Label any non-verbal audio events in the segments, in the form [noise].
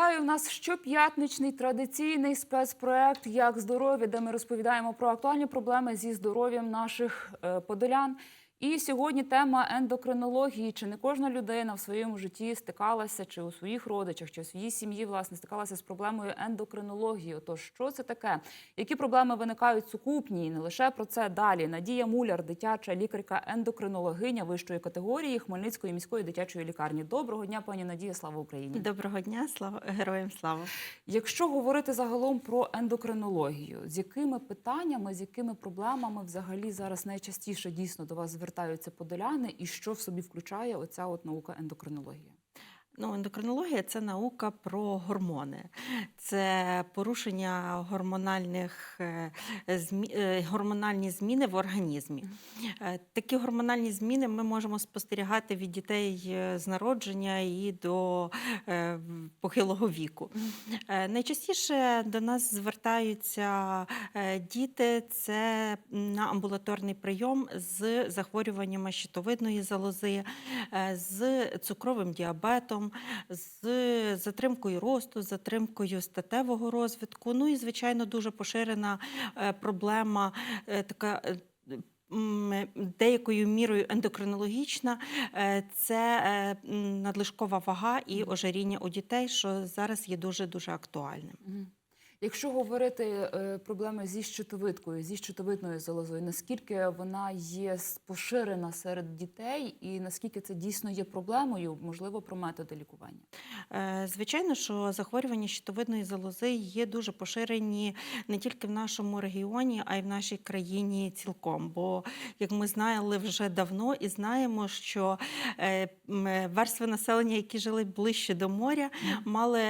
Вітаю в нас щоп'ятничний традиційний спецпроект Як здоров'я, де ми розповідаємо про актуальні проблеми зі здоров'ям наших е, подолян. І сьогодні тема ендокринології. Чи не кожна людина в своєму житті стикалася, чи у своїх родичах, чи у своїй сім'ї власне стикалася з проблемою ендокринології? Отож, що це таке? Які проблеми виникають сукупні? І не лише про це далі. Надія Муляр, дитяча лікарка-ендокринологиня вищої категорії Хмельницької міської дитячої лікарні. Доброго дня, пані Надія. Слава Україні! Доброго дня, слава героям слава. Якщо говорити загалом про ендокринологію, з якими питаннями, з якими проблемами взагалі зараз найчастіше дійсно до вас звертаються подоляни, і що в собі включає оця от наука ендокринологія? Ну, ендокринологія це наука про гормони, це порушення гормональних е, змі- е, гормональні зміни в організмі. Е, Такі гормональні зміни ми можемо спостерігати від дітей з народження і до похилого віку. Найчастіше до нас звертаються діти це на амбулаторний прийом з захворюваннями щитовидної залози, з цукровим діабетом, з затримкою росту, з затримкою статевого розвитку. Ну і, звичайно, дуже поширена е, проблема е, така. е, Деякою мірою ендокринологічна це надлишкова вага і ожиріння у дітей, що зараз є дуже дуже актуальним. Якщо говорити е, проблеми зі щитовидкою, зі щитовидною залозою, наскільки вона є поширена серед дітей, і наскільки це дійсно є проблемою, можливо, про методи лікування? Е, Звичайно, що захворювання щитовидної залози є дуже поширені не тільки в нашому регіоні, а й в нашій країні цілком. Бо, як ми знали вже давно і знаємо, що е, верстви населення, які жили ближче до моря, мали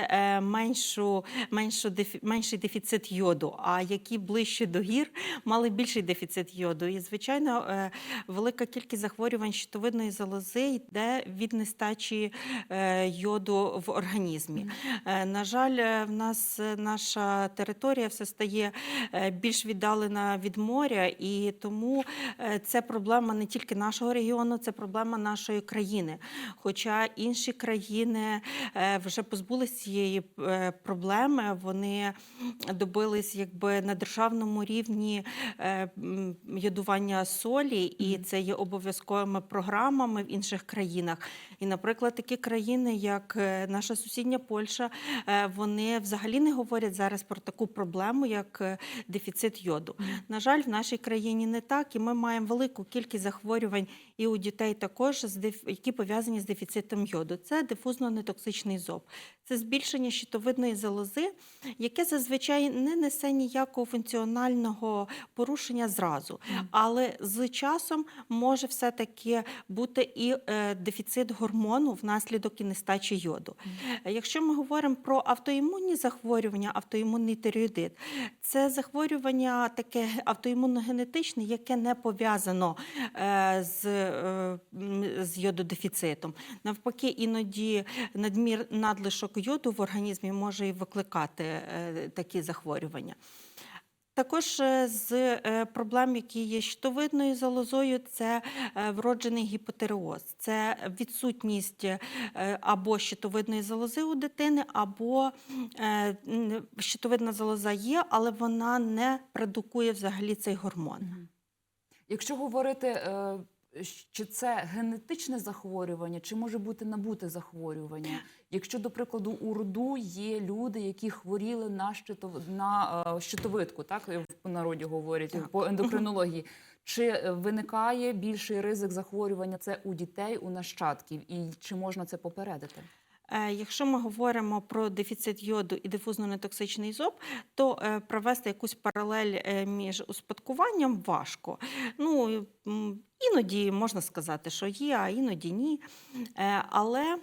меншу, меншу дефі- менший дефіцит йоду, а які ближче до гір мали більший дефіцит йоду. І, звичайно, е, велика кількість захворювань щитовидної залози йде від нестачі е, йоду в організмі. Е, На жаль, в нас наша територія все стає більш віддалена від моря, і тому це проблема не тільки нашого регіону, це проблема нашої країни. Хоча інші країни вже позбулися цієї проблеми, вони добились якби на державному рівні е, м, йодування солі, і це є обов'язковими програмами в інших країнах. І, наприклад, такі країни, як е, наша сусідня Польща, е, вони взагалі не говорять зараз про таку проблему, як е, дефіцит йоду. На жаль, в нашій країні не так, і ми маємо велику кількість захворювань і у дітей також, які пов'язані з дефіцитом йоду. Це дифузно-нетоксичний зоб. Це збільшення щитовидної залози, яке зазвичай не несе ніякого функціонального порушення зразу. Але з часом може все-таки бути і е, дефіцит гормону внаслідок і нестачі йоду. Якщо ми говоримо про автоімунні захворювання, автоімунний тиреоїдит, це захворювання таке автоімуногенетичне, яке не пов'язано е, з, е, з йододефіцитом. Навпаки, іноді надмір надлишок йоду в організмі може і викликати такі захворювання. Також е, з е, проблем, які є щитовидною залозою, це е, вроджений гіпотереоз. Це відсутність або щитовидної залози у дитини, або щитовидна залоза є, але вона не продукує взагалі цей гормон. Якщо говорити, чи це генетичне захворювання, чи може бути набуте захворювання? Якщо, до прикладу, у роду є люди, які хворіли на щитов... на е, щитовидку, так в народі говорять Так. по [laughs] ендокринології. Чи е, виникає більший ризик захворювання це у дітей, у нащадків, і чи можна це попередити? Е, Якщо ми говоримо про дефіцит йоду і дифузно-нетоксичний зоб, то е, провести якусь паралель е, між успадкуванням важко. Ну, іноді можна сказати, що є, а іноді ні. Але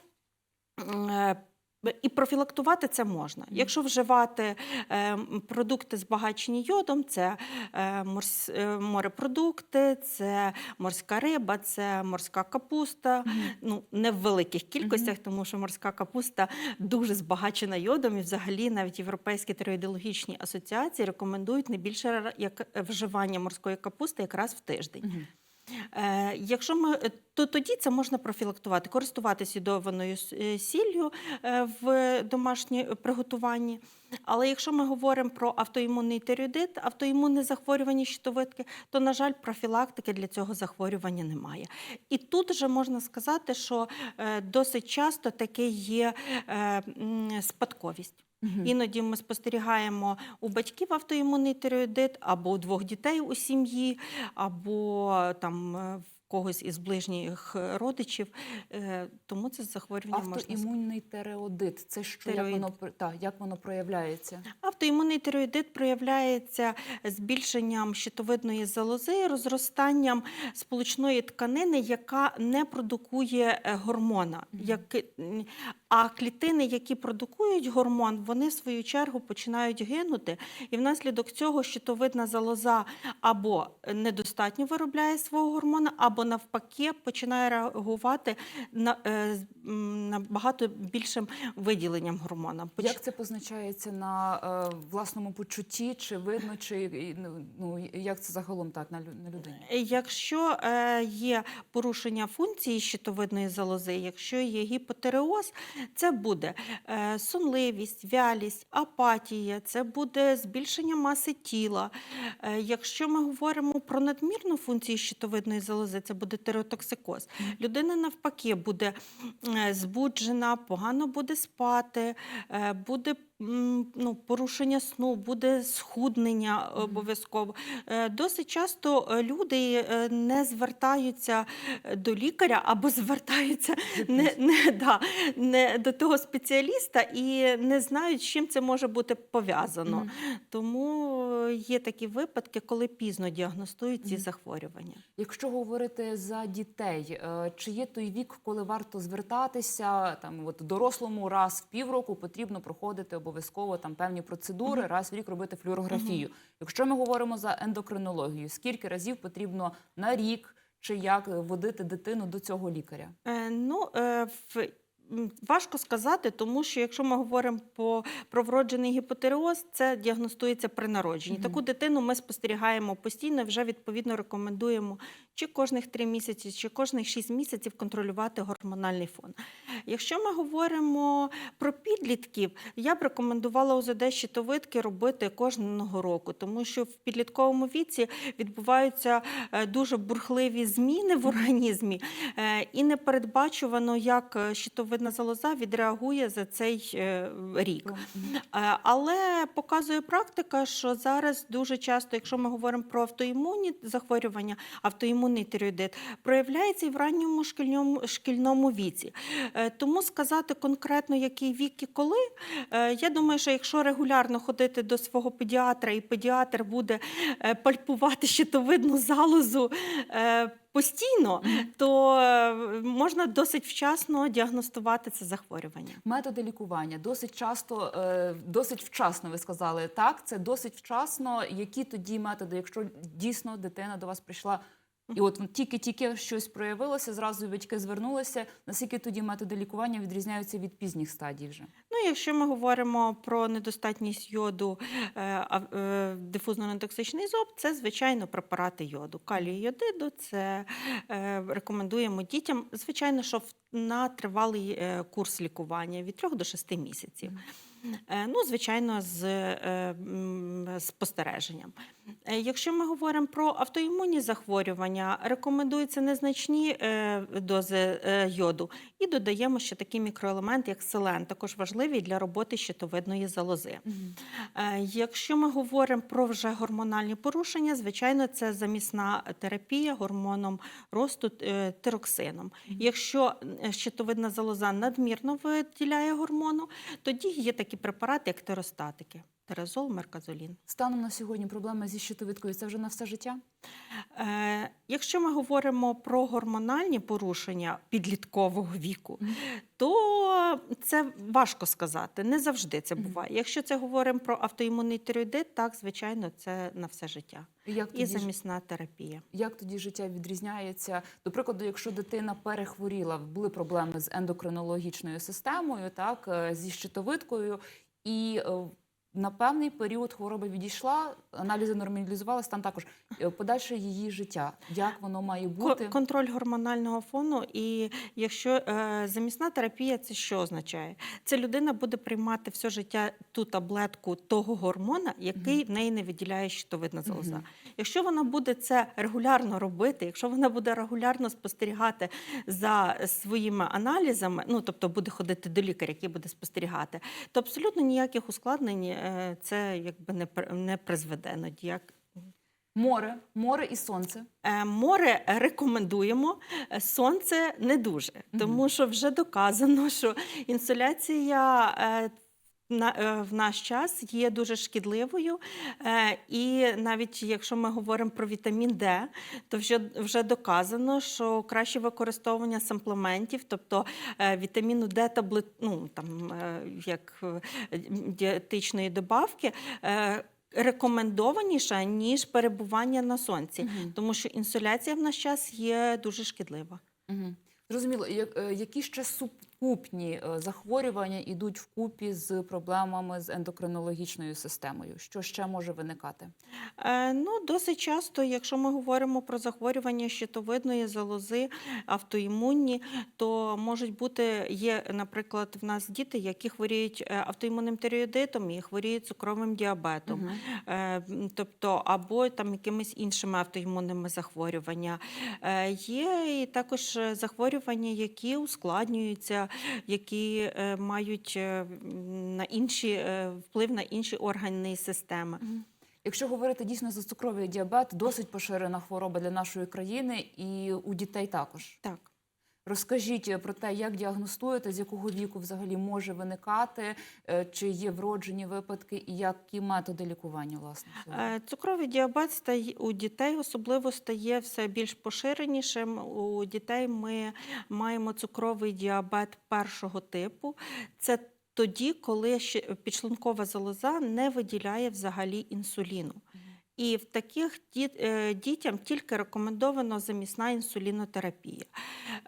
і профілактувати це можна. Якщо вживати е, продукти збагачені йодом, це е, е, морепродукти, це морська риба, це морська капуста. Ну, не в великих кількостях, тому що морська капуста дуже збагачена йодом, і взагалі навіть європейські тероїдологічні асоціації рекомендують не більше як вживання морської капусти якраз в тиждень. Е, Якщо ми е, то тоді це можна профілактувати, користуватися йодованою с- е, сіллю в домашнє приготуванні. Але якщо ми говоримо про автоімунний тиреоїдит, автоімунне захворювання щитовидки, то, на жаль, профілактики для цього захворювання немає. І тут вже можна сказати, що досить часто таке є е, спадковість. Іноді ми спостерігаємо у батьків автоімунний тиреоїдит, або у двох дітей у сім'ї, або там е, когось із ближніх родичів. Е, Тому це захворювання. Автоімунний тереодит. Це що як воно та, як воно проявляється? Автоімунний тиреоїдит проявляється збільшенням щитовидної залози, розростанням сполучної тканини, яка не продукує е, гормона. Як, а клітини, які продукують гормон, вони в свою чергу починають гинути, і внаслідок цього щитовидна залоза або недостатньо виробляє свого гормона, або навпаки починає реагувати на, е, м, набагато більшим виділенням гормона. Як це позначається на е, власному почутті? Чи видно, чи ну, ну як це загалом так на, лю- на людині? Якщо е, є порушення функції щитовидної залози, якщо є гіпотереоз, це буде сонливість, вялість, апатія, це буде збільшення маси тіла. Якщо ми говоримо про надмірну функцію щитовидної залози, це буде теротоксикоз. Людина навпаки буде е, збуджена, погано буде спати, е, буде ну, порушення сну, буде схуднення обов'язково. Е, Досить часто е, люди е, не звертаються до лікаря або [laughs] звертаються не, не, да, не до того спеціаліста і не знають, з чим це може бути пов'язано. Тому є такі випадки, коли пізно діагностують ці захворювання. Якщо говорити за дітей, чи є той вік, коли варто звертатися там от дорослому раз в півроку потрібно проходити обов'язково там певні процедури, раз в рік робити флюорографію. Якщо ми говоримо за ендокринологію, скільки разів потрібно на рік чи як водити дитину до цього лікаря? Е, ну, е, в... Важко сказати, тому що якщо ми говоримо по, про вроджений гіпотереоз, це діагностується при народженні. Мгм. Таку дитину ми спостерігаємо постійно, вже відповідно рекомендуємо чи кожних 3 місяці, чи кожних 6 місяців контролювати гормональний фон. Якщо ми говоримо про підлітків, я б рекомендувала ОЗД щитовидки робити кожного року, тому що в підлітковому віці відбуваються е, дуже бурхливі зміни в організмі, е, і непередбачувано, як е, щитовидна залоза відреагує за цей е, рік. Е, Але показує практика, що зараз дуже часто, якщо ми говоримо про автоімунні захворювання, автоімунний тиреоїдит проявляється і в ранньому шкільному, шкільному віці. Е, Тому сказати конкретно, який вік і коли, я думаю, що якщо регулярно ходити до свого педіатра, і педіатр буде пальпувати щитовидну залозу постійно, то е, можна досить вчасно діагностувати це захворювання. Методи лікування досить часто, е, досить вчасно. Ви сказали так. Це досить вчасно. Які тоді методи, якщо дійсно дитина до вас прийшла, і от тільки-тільки щось проявилося, зразу батьки звернулися. Наскільки тоді методи лікування відрізняються від пізніх стадій вже? Ну, якщо ми говоримо про недостатність йоду, е, е, дифузно-нетоксичний зоб, це звичайно препарати йоду. Калій йодиду це е, рекомендуємо дітям, звичайно, що на тривалий курс лікування від 3 до 6 місяців. Ну, звичайно, з спостереженням. Е, Якщо ми говоримо про автоімунні захворювання, рекомендуються незначні е, дози е, йоду і додаємо ще такі мікроелементи, як селен, також важливі для роботи щитовидної залози. Якщо ми говоримо про вже гормональні порушення, звичайно, це замісна терапія гормоном росту тироксином. Якщо щитовидна залоза надмірно виділяє гормону, тоді є такі препарати, як теростатики. Терезол, мерказолін. Станом на сьогодні проблеми зі щитовидкою це вже на все життя. Е, якщо ми говоримо про гормональні порушення підліткового віку, то це важко сказати. Не завжди це буває. Якщо це говоримо про автоімунний тиреоїдит, так звичайно, це на все життя. І Як тоді, ж- замісна терапія. як тоді життя відрізняється? До прикладу, якщо дитина перехворіла, були проблеми з ендокринологічною системою, так е, зі щитовидкою, і е, на певний період хвороба відійшла, аналізи нормалізували, стан також Е, подальше її життя. Як воно має бути? Контроль гормонального фону, і якщо е, замісна терапія, це що означає? Це людина буде приймати все життя ту таблетку того гормона, який в неї не виділяє щитовидна залоза. Якщо вона буде це регулярно робити, якщо вона буде регулярно спостерігати за своїми аналізами, ну тобто буде ходити до лікаря, який буде спостерігати, то абсолютно ніяких ускладнень е, це якби не не призведе. Ніяк Море, море і сонце. Е, Море рекомендуємо, е, сонце не дуже, тому що вже доказано, що інсоляція е, на, е, в наш час є дуже шкідливою. Е, І навіть якщо ми говоримо про вітамін Д, то вже, вже доказано, що краще використовування самплементів, тобто е, вітаміну Д таблет, ну, там, е, як е, дієтичної добавки. е, Рекомендованіша ніж перебування на сонці, Мгм. тому що інсоляція в наш час є дуже шкідлива. Угу. Зрозуміло, е, які ще супутні е, захворювання йдуть вкупі з проблемами з ендокринологічною системою? Що ще може виникати? Е, ну, досить часто, якщо ми говоримо про захворювання щитовидної залози, автоімунні, то можуть бути, є, наприклад, в нас діти, які хворіють е, автоімунним тиреоїдитом і хворіють цукровим діабетом. Мгм. Е, Тобто, або там якимись іншими автоімунними захворюваннями. Е, Є і також захворювання, які ускладнюються, які е, мають е, на інші, е, вплив на інші органи системи. Якщо говорити дійсно за цукровий діабет, досить поширена хвороба для нашої країни і у дітей також. Так. Розкажіть е, про те, як діагностуєте, з якого віку взагалі може виникати, е, чи є вроджені випадки, і які методи лікування власне? Е, Цукровий діабет стає у дітей особливо стає все більш поширенішим. У дітей ми маємо цукровий діабет першого типу. Це тоді, коли підшлункова залоза не виділяє взагалі інсуліну. І в таких е, дітям тільки рекомендовано замісна інсулінотерапія.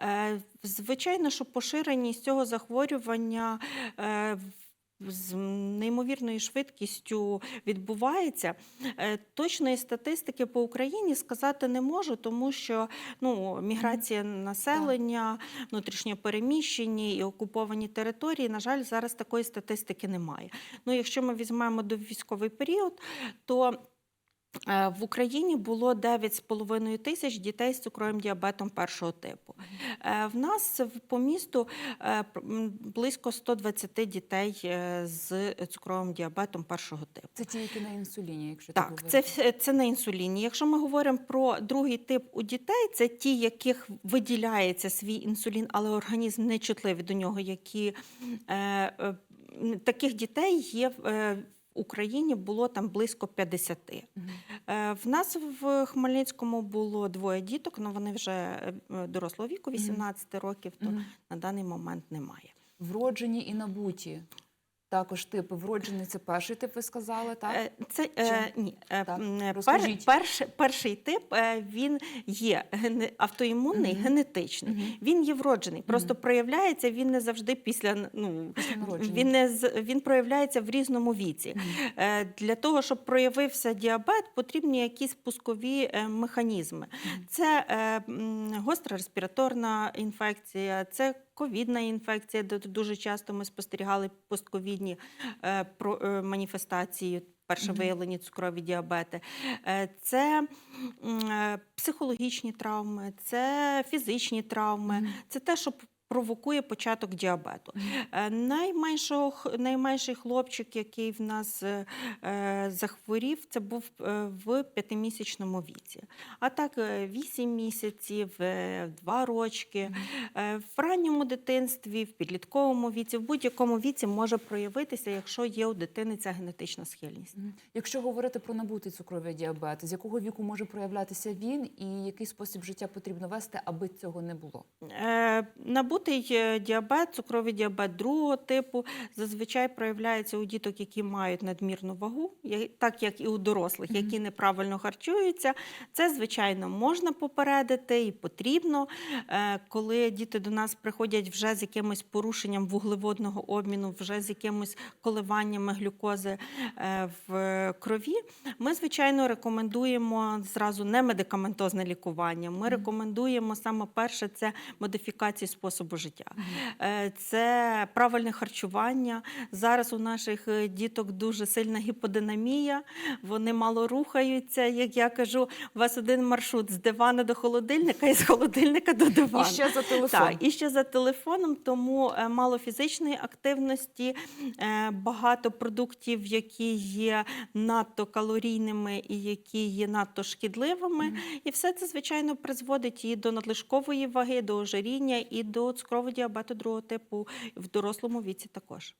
Е, Звичайно, що поширеність цього захворювання е, з неймовірною швидкістю відбувається. Точної статистики по Україні сказати не можу, тому що ну, міграція населення, внутрішньо переміщені і окуповані території, на жаль, зараз такої статистики немає. Ну, якщо ми візьмемо до військовий період, то В Україні було 9,5 тисяч дітей з цукровим діабетом першого типу. Е, В нас по місту е, близько 120 дітей е, з цукровим діабетом першого типу. Це ті, які на інсуліні, якщо Так, говорити. це, це на інсуліні. Якщо ми говоримо про другий тип у дітей, це ті, яких виділяється свій інсулін, але організм не чутливий до нього, які е, е, таких дітей є е, Україні було там близько 50. Мгм. Е, В нас в Хмельницькому було двоє діток, але вони вже е, дорослого віку, 18 років, то на даний момент немає. Вроджені і набуті. Також типи вроджений це перший тип, ви сказали, так? Е, Це е, ні, е, Так, е, перший, перший тип він є автоімунний, Мгм. генетичний. Мгм. Він є вроджений. Просто проявляється він не завжди після ну Після він не він проявляється в різному віці. Е, Для того, щоб проявився діабет, потрібні якісь пускові механізми. Мгм. Це е, гостра респіраторна інфекція, це ковідна інфекція, де дуже часто ми спостерігали постковідні е, е, маніфестації. Перше виявлені цукрові діабети, Е, це психологічні травми, це фізичні травми, це те, що провокує початок діабету. Е, Найменшого, найменший хлопчик, який в нас е, е, захворів, це був в п'ятимісячному віці. А так, 8 місяців, 2 рочки. В ранньому дитинстві, в підлітковому віці, в будь-якому віці може проявитися, якщо є у дитини ця генетична схильність. Якщо говорити про набутий цукровий діабет, з якого віку може проявлятися він, і який спосіб життя потрібно вести, аби цього не було? Е, Пресловутий е, діабет, цукровий діабет другого типу зазвичай проявляється у діток, які мають надмірну вагу, так як і у дорослих, які неправильно харчуються. Це, звичайно, можна попередити і потрібно. Е, Коли діти до нас приходять вже з якимось порушенням вуглеводного обміну, вже з якимось коливаннями глюкози е, в крові, ми, звичайно, рекомендуємо зразу не медикаментозне лікування. Ми рекомендуємо саме перше це модифікації способу життя. Е, Це правильне харчування. Зараз у наших е, діток дуже сильна гіподинамія, вони мало рухаються. Як я кажу, у вас один маршрут з дивана до холодильника і з холодильника до дивану. І ще за телефон. Так, і ще за телефоном, тому е, мало фізичної активності, багато продуктів, які є надто калорійними і які є надто шкідливими. І все це, звичайно, призводить і до надлишкової ваги, до ожиріння, і до цукрового діабету другого типу в дорослому віці також.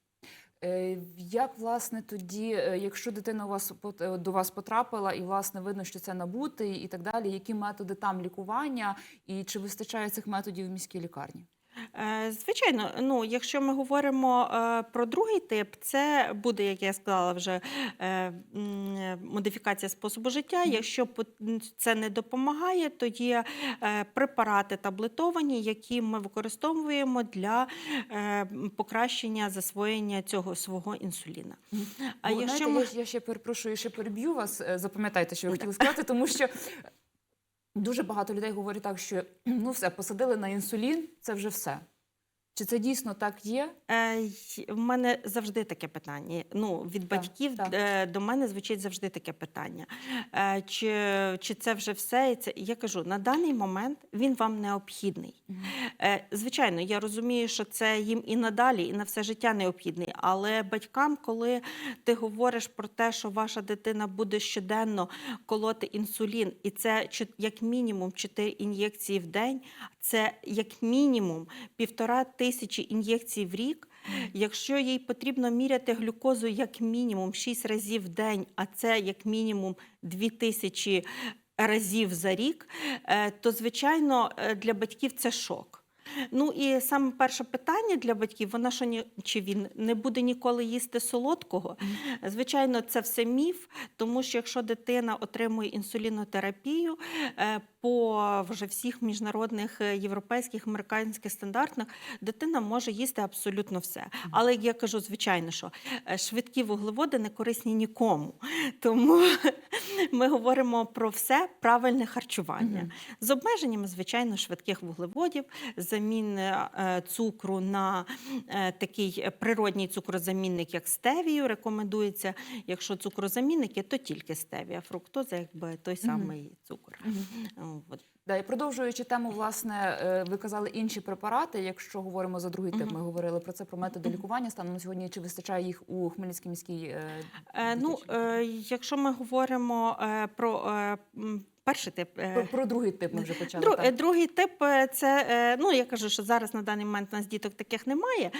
Е, Як власне тоді, е, якщо дитина у вас е, до вас потрапила, і власне видно, що це набутий і так далі, які методи там лікування, і чи вистачає цих методів в міській лікарні? Е, Звичайно, ну якщо ми говоримо е, про другий тип, це буде, як я сказала, вже е, модифікація способу життя. Якщо це не допомагає, то є е, препарати таблетовані, які ми використовуємо для е, покращення засвоєння цього свого інсуліна. А Бо, якщо знаєте, ми я, я ще перепрошую, ще переб'ю вас. Запам'ятайте, що ви хотіли сказати, тому що дуже багато людей говорять так, що ну все, посадили на інсулін, це вже все. Чи це дійсно так є? Е, В мене завжди таке питання. Ну, від Так, батьків так. е, до мене звучить завжди таке питання. Е, Чи, чи це вже все? І це я кажу, на даний момент він вам необхідний. Е, Звичайно, я розумію, що це їм і надалі, і на все життя необхідний. Але батькам, коли ти говориш про те, що ваша дитина буде щоденно колоти інсулін, і це як мінімум 4 ін'єкції в день, це як мінімум півтора тисячі ін'єкцій в рік. Якщо їй потрібно міряти глюкозу як мінімум 6 разів в день, а це як мінімум 2 тисячі разів за рік, е, то звичайно е, для батьків це шок. Ну і саме перше питання для батьків: вона що ні, чи він не буде ніколи їсти солодкого? Звичайно, це все міф, тому що якщо дитина отримує інсулінотерапію е, по вже всіх міжнародних е, європейських американських стандартах, дитина може їсти абсолютно все. Але як я кажу, звичайно, що е, швидкі вуглеводи не корисні нікому. [laughs] Тому [laughs] ми говоримо про все правильне харчування з обмеженнями, звичайно, швидких вуглеводів, заміни е, цукру на е, такий природній цукрозамінник, як стевію, рекомендується. Якщо цукрозамінники, то тільки стевія, фруктоза, якби той самий цукор. О, от. Да, і продовжуючи тему, власне, е, ви казали інші препарати. Якщо говоримо за другий тип, ми говорили про це про методи лікування. Станом на сьогодні чи вистачає їх у Хмельницькій міській е, ну, е, якщо ми говоримо е, про е, перший тип. е, Про, про другий тип ми вже почали. Друг, так. е, Другий тип е, це ну я кажу, що зараз на даний момент у нас діток таких немає.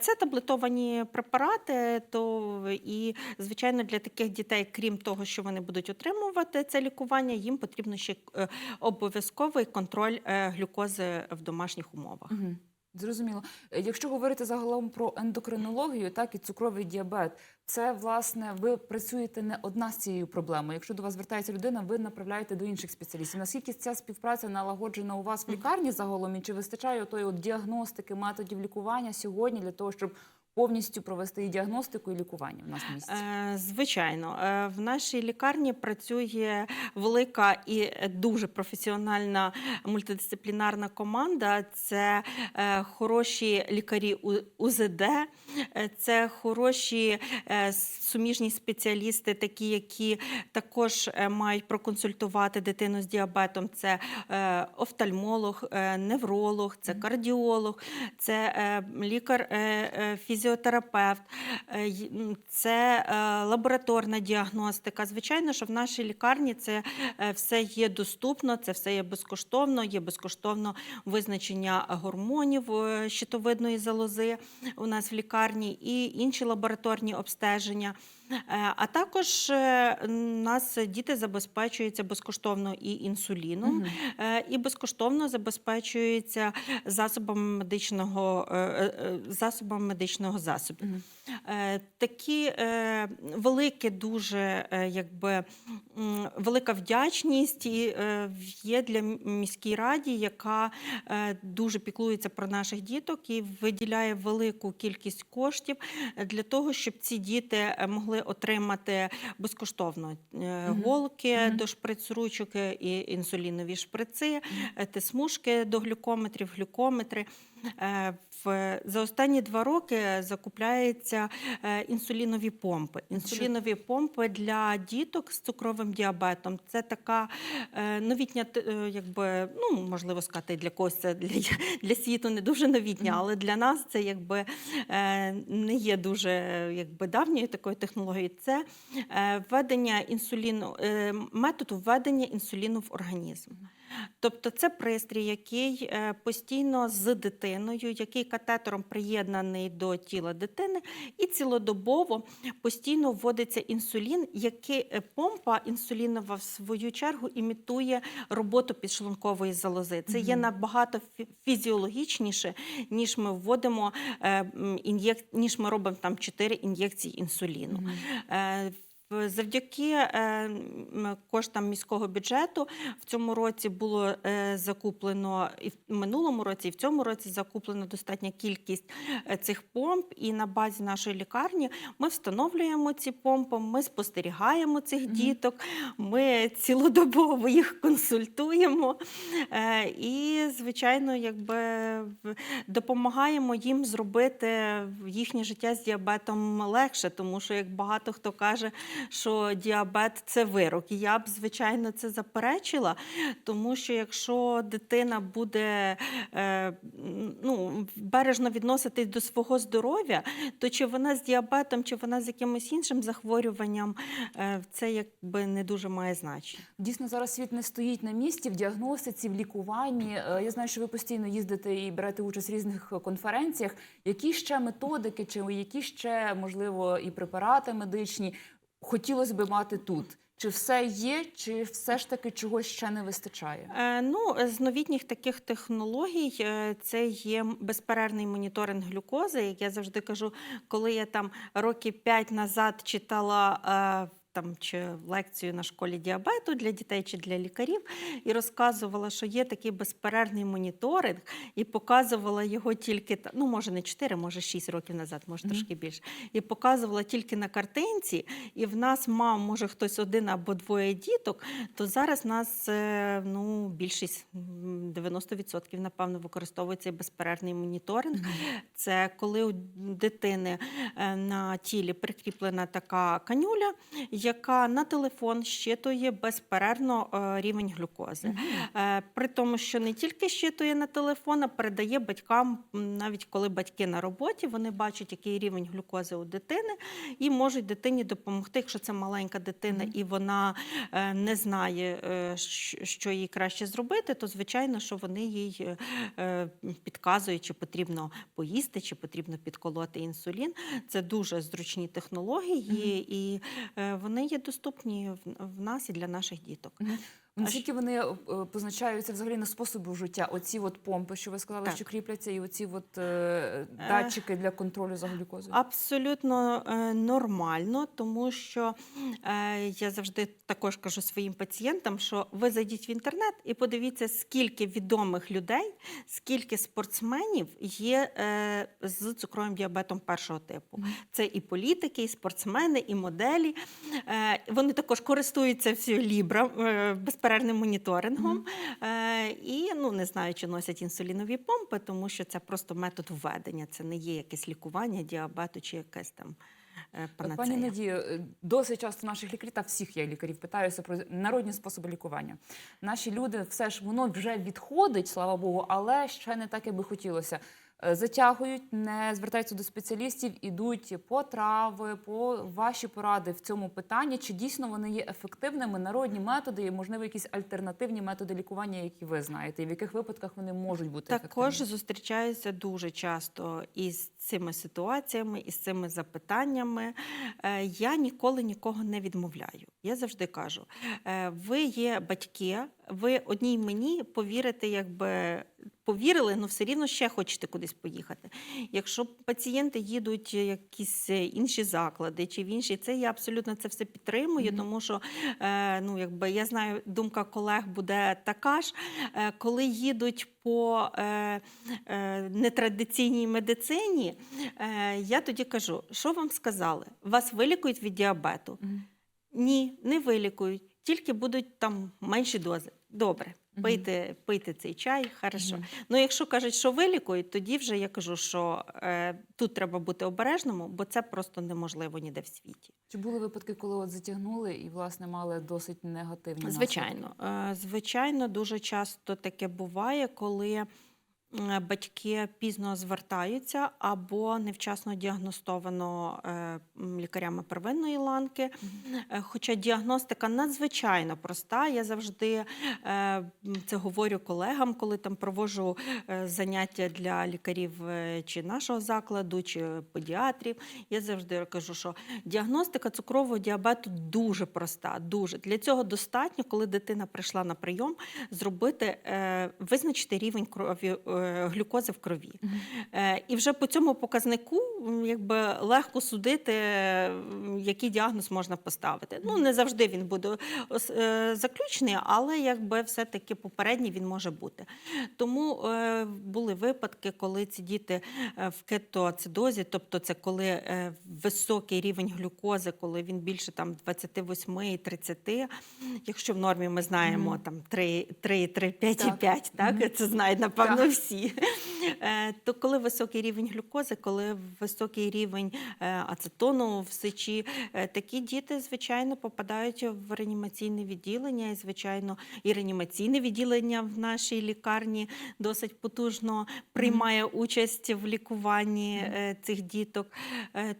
Це таблетовані препарати. То і звичайно для таких дітей, крім того, що вони будуть отримувати це лікування, їм потрібно ще обов'язковий контроль глюкози в домашніх умовах. Зрозуміло. Е, Якщо говорити загалом про ендокринологію, так і цукровий діабет, це власне ви працюєте не одна з цією проблемою. Якщо до вас звертається людина, ви направляєте до інших спеціалістів. Наскільки ця співпраця налагоджена у вас в лікарні загалом, і чи вистачає тої от діагностики, методів лікування сьогодні для того, щоб повністю провести і діагностику, і лікування в нас в місті? Е, Звичайно, Е, в нашій лікарні працює велика і дуже професіональна мультидисциплінарна команда. Це е, хороші лікарі УЗД, це хороші суміжні спеціалісти, такі, які також мають проконсультувати дитину з діабетом. Це офтальмолог, невролог, це кардіолог, це е, лікар-фізіотерапевт, е, й- м, це е, лабораторна діагностика. Звичайно, що в нашій лікарні це е, все є доступно, це все є безкоштовно, є безкоштовно визначення гормонів е, щитовидної залози у нас в лікарні і інші лабораторні обстеження. Е, А також е, у нас діти забезпечуються безкоштовно і інсуліном, е, і безкоштовно забезпечуються засобами медичного, е, е, е, засобами медичного засобу. Мгм. Е, Такі е, велике, дуже е, якби велика вдячність і, є для міській раді, яка дуже піклується про наших діток і виділяє велику кількість коштів для того, щоб ці діти могли отримати безкоштовно голки Мгм. до шприц-ручок і інсулінові шприци, тисмушки до глюкометрів, глюкометри. Е, за останні два роки закупляються е, інсулінові помпи. Інсулінові помпи для діток з цукровим діабетом. Це така е, новітня, якби, ну, можливо сказати, для когось це для, [laughs] для світу не дуже новітня, але для нас це якби не є дуже якби, давньою такою технологією. Це введення інсуліну, е, метод введення інсуліну в організм. Тобто це пристрій, який е, постійно з дитиною, який катетером приєднаний до тіла дитини, і цілодобово постійно вводиться інсулін, який е, помпа інсулінова в свою чергу імітує роботу підшлункової залози. Це є набагато фізіологічніше, ніж ми вводимо е, ін'єк... ніж ми робимо там 4 ін'єкції інсуліну. Завдяки е, коштам міського бюджету в цьому році було е, закуплено і в минулому році, і в цьому році закуплено достатня кількість е, цих помп. І на базі нашої лікарні ми встановлюємо ці помпи, ми спостерігаємо цих діток, ми цілодобово їх консультуємо. І, звичайно, якби допомагаємо їм зробити їхнє життя з діабетом легше, тому що як багато хто каже, що діабет це вирок. І я б, звичайно, це заперечила, тому що якщо дитина буде е, ну, бережно відноситись до свого здоров'я, то чи вона з діабетом, чи вона з якимось іншим захворюванням, е, це якби не дуже має значення. Дійсно, зараз світ не стоїть на місці в діагностиці, в лікуванні. Е, Я знаю, що ви постійно їздите і берете участь в різних конференціях. Які ще методики, чи які ще можливо і препарати медичні хотілося би мати тут? Чи все є, чи все ж таки чогось ще не вистачає? Е, Ну, з новітніх таких технологій е, це є безперервний моніторинг глюкози. Як я завжди кажу, коли я там роки п'ять назад читала. е, Там чи лекцію на школі діабету для дітей чи для лікарів, і розказувала, що є такий безперервний моніторинг, і показувала його тільки ну, може не 4, може 6 років назад, може Мгм. трошки більше. І показувала тільки на картинці, і в нас мав, може, хтось один або двоє діток, то зараз нас е, ну, більшість 90% напевно використовує цей безперервний моніторинг. Це коли у дитини е, на тілі прикріплена така канюля, яка на телефон щитує безперервно е, рівень глюкози. Е, При тому, що не тільки щитує на телефон, а передає батькам, навіть коли батьки на роботі, вони бачать, який рівень глюкози у дитини, і можуть дитині допомогти, якщо це маленька дитина і вона е, не знає, що їй краще зробити, то звичайно, що вони їй підказують, чи потрібно поїсти, чи потрібно підколоти інсулін. Це дуже зручні технології, і е, вони є доступні в- нас і для наших діток. [laughs] Наскільки вони е, е, позначаються взагалі на способу життя? Оці от помпи, що ви сказали, Так. що кріпляться, і оці от е, датчики для контролю за глюкозою? Абсолютно е, нормально, тому що е, я завжди також кажу своїм пацієнтам, що ви зайдіть в інтернет і подивіться, скільки відомих людей, скільки спортсменів є е, з цукровим діабетом першого типу. Це і політики, і спортсмени, і моделі. Е, Вони також користуються всю Лібра е, безперервним моніторингом. Е, І ну не знаю, чи носять інсулінові помпи, тому що це просто метод введення. Це не є якесь лікування діабету чи якесь там е, Пані. Надію, е, досить часто наших лікарів та всіх я лікарів питаюся про народні способи лікування. Наші люди все ж воно вже відходить, слава Богу, але ще не так, як би хотілося. Е, Затягують, не звертаються до спеціалістів, ідуть по трави, по ваші поради в цьому питанні. Чи дійсно вони є ефективними? Народні методи і можливо якісь альтернативні методи лікування, які ви знаєте, і в яких випадках вони можуть бути Також ефективними? зустрічаюся дуже часто із цими ситуаціями і з цими запитаннями. Е, Я ніколи нікого не відмовляю. Я завжди кажу: е, ви є батьки, ви одній мені повірите, якби повірили, але все рівно ще хочете кудись поїхати. Якщо пацієнти їдуть в якісь е, інші заклади чи в інші, це я абсолютно це все підтримую, Мгм. тому що е, ну, якби я знаю, думка колег буде така ж, е, коли їдуть по е, е, нетрадиційній медицині, е, я тоді кажу, що вам сказали? Вас вилікують від діабету? Мгм. Ні, не вилікують, тільки будуть там менші дози. Добре. Пийте, пийте цей чай, хорошо. Ну, якщо кажуть, що вилікують, тоді вже я кажу, що е, тут треба бути обережному, бо це просто неможливо ніде в світі. Чи були випадки, коли от затягнули і власне мали досить негативні Звичайно, е, звичайно, дуже часто таке буває, коли батьки пізно звертаються або невчасно діагностовано е, лікарями первинної ланки. Е, Хоча діагностика надзвичайно проста. Я завжди е, це говорю колегам, коли там проводжу е, заняття для лікарів е, чи нашого закладу, чи педіатрів. Я завжди кажу, що діагностика цукрового діабету дуже проста. Дуже для цього достатньо, коли дитина прийшла на прийом, зробити е, визначити рівень крові е, глюкози в крові. Е, І вже по цьому показнику якби легко судити, який діагноз можна поставити. Ну не завжди він буде е, заключений, але якби все-таки попередній він може бути. Тому е, були випадки, коли ці діти е, в кетоацидозі, тобто це коли е, високий рівень глюкози, коли він більше там 28 і 30, якщо в нормі ми знаємо Мгм. там 3, 3, 3, 5 Так. і 5, так, це знають напевно Так. Всі. Е, То коли високий рівень глюкози, коли високий рівень е, ацетону в сечі, е, такі діти, звичайно, попадають в реанімаційне відділення. І, звичайно, і реанімаційне відділення в нашій лікарні досить потужно приймає участь в лікуванні цих діток.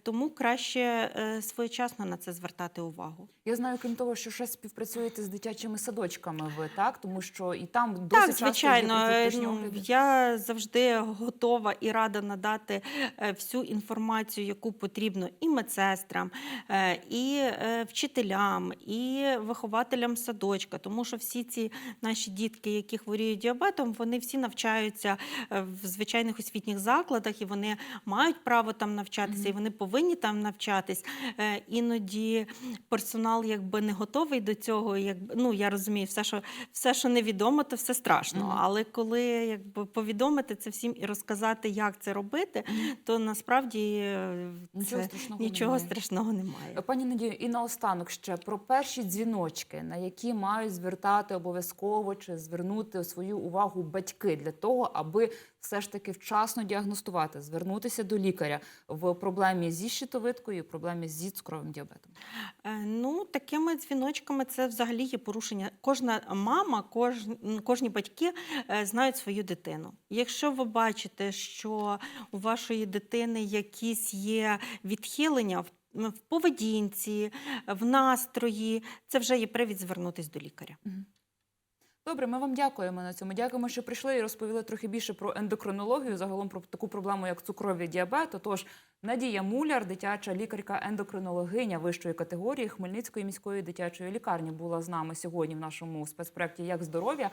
Тому краще своєчасно на це звертати увагу. Я знаю, крім того, що ще співпрацюєте з дитячими садочками. Ви так, тому що і там досить Так, часто звичайно, є ну, огляди. Я завжди готова і рада надати е, всю інформацію, яку потрібно і медсестрам, е, і е, вчителям, і вихователям садочка, тому що всі ці наші дітки, які хворіють діабетом, вони всі навчаються в звичайних освітніх закладах, і вони мають право там навчатися, Мгм. і вони повинні там навчатись. Іноді персонал якби не готовий до цього. Якби ну я розумію, все, що все, що невідомо, то все страшно. Мгм. Але коли якби повідомити це всім і розказати, як це робити, то насправді е, Нічого це, страшного нічого немає. страшного немає. Пані Надію, і наостанок ще про перші дзвіночки, на які мають звертати обов'язково чи звернути свою увагу батьки для того, аби все ж таки вчасно діагностувати, звернутися до лікаря в проблемі зі щитовидкою, проблемі зі цукровим діабетом. Е, Ну, такими дзвіночками це взагалі є порушення. Кожна мама, кож, кожні батьки е, знають свою дитину. Якщо ви бачите, що у вашої дитини якісь є відхилення в, в поведінці, в настрої, це вже є привід звернутися до лікаря. Добре, ми вам дякуємо на цьому. Дякуємо, що прийшли і розповіли трохи більше про ендокринологію, загалом про таку проблему, як цукровий діабет. Тож Надія Муляр, дитяча лікарка-ендокринологиня вищої категорії Хмельницької міської дитячої лікарні, була з нами сьогодні в нашому спецпроекті Як здоров'я.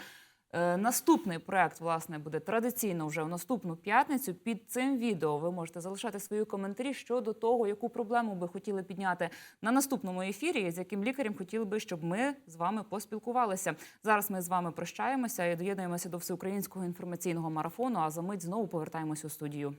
Е, Наступний проект власне буде традиційно вже в наступну п'ятницю. Під цим відео ви можете залишати свої коментарі щодо того, яку проблему би хотіли підняти на наступному ефірі, з яким лікарем хотіли би, щоб ми з вами поспілкувалися. Зараз ми з вами прощаємося і доєднуємося до всеукраїнського інформаційного марафону. А за мить знову повертаємось у студію.